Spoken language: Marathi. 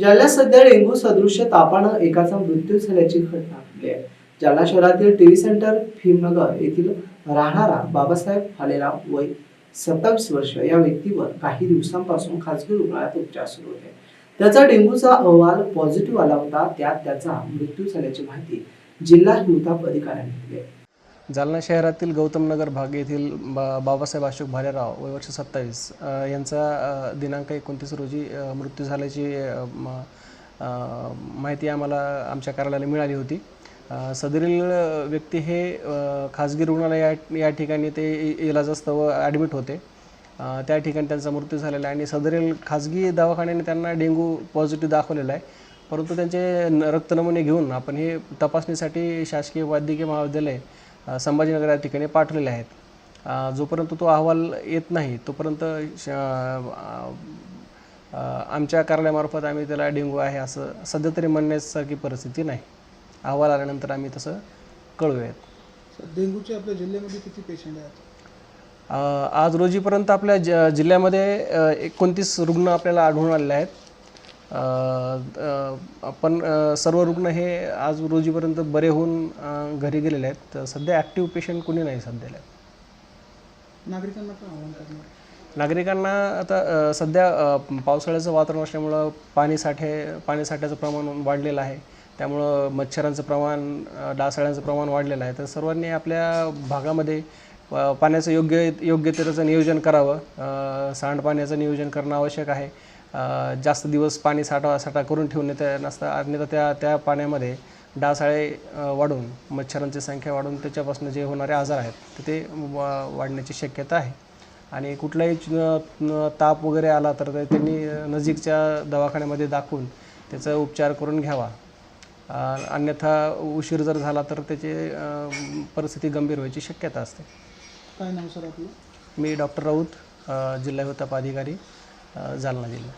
जालना सध्या डेंग्यू सदृश्य तापानं एकाचा मृत्यू झाल्याची घटना घडली आहे. जालना शहरातील टीव्ही सेंटर भीमनगर येथील राहणारा बाबासाहेब फालेराव वय सत्तावीस वर्ष या व्यक्तीवर काही दिवसांपासून खासगी रुग्णालयात उपचार सुरू होते. त्याचा डेंग्यूचा अहवाल पॉझिटिव्ह आला होता त्यात त्याचा मृत्यू झाल्याची माहिती जिल्हा हिवताप अधिकाऱ्यांनी दिली आहे. जालना शहरातील गौतमनगर भाग येथील बा बाबासाहेब अशोक भालेराव वय वर्ष सत्तावीस यांचा दिनांक एकोणतीस रोजी मृत्यू झाल्याची म, माहिती आम्हाला आमच्या कार्यालयाला मिळाली होती. सदरील व्यक्ती हे खाजगी रुग्णालय या ठिकाणी ते इलाजास्तव ॲडमिट होते. त्या ठिकाणी त्यांचा मृत्यू झालेला आहे आणि सदरील खाजगी दवाखान्याने त्यांना डेंग्यू पॉझिटिव्ह दाखवलेला आहे. परंतु त्यांचे रक्तनमुने रक्त नमुने घेऊन आपण हे तपासणीसाठी शासकीय वैद्यकीय महाविद्यालय संभाजीनगर या ठिकाणी पाठवलेले आहेत. जोपर्यंत तो अहवाल येत नाही तोपर्यंत आमच्या कार्यालयामार्फत आम्ही त्याला डेंग्यू आहे असं सध्या तरी म्हणण्यासारखी परिस्थिती नाही. अहवाल आल्यानंतर आम्ही तसं कळूयात. डेंग्यूचे आपल्या जिल्ह्यामध्ये किती पेशंट आहेत? आज रोजीपर्यंत आपल्या ज जिल्ह्यामध्ये एकोणतीस रुग्ण आपल्याला आढळून आलेले आहेत. पण सर्व रुग्ण हे आज रोजीपर्यंत बरे होऊन घरी गेलेले आहेत. तर सध्या ॲक्टिव्ह पेशंट कोणी नाही सध्याला. नागरिकांना काय आव्हान करणार. नागरिकांना आता सध्या पावसाळ्याचं वातावरण असल्यामुळं पाणी साठे पाणी साठ्याचं प्रमाण वाढलेलं आहे. त्यामुळं मच्छरांचं प्रमाण डासाळ्यांचं प्रमाण वाढलेलं आहे. तर सर्वांनी आपल्या भागामध्ये पाण्याचं योग्य योग्यतेचं नियोजन करावं. सांडपाण्याचं नियोजन करणं आवश्यक आहे. जास्त दिवस पाणी साठा साठा करून ठेवून त्या नसता अन्यथा त्या त्या पाण्यामध्ये डासाळे वाढून मच्छरांची संख्या वाढून त्याच्यापासून जे होणारे आजार आहेत तर ते वा- वाढण्याची शक्यता आहे. आणि कुठलाही ताप वगैरे आला तर ते त्यांनी नजीकच्या दवाखान्यामध्ये दाखवून त्याचा उपचार करून घ्यावा. अन्यथा उशीर जर झाला तर त्याची परिस्थिती गंभीर व्हायची शक्यता असते. काय नाव सर आपलं? मी डॉक्टर राऊत जिल्हा अ, जालना जिल्हा.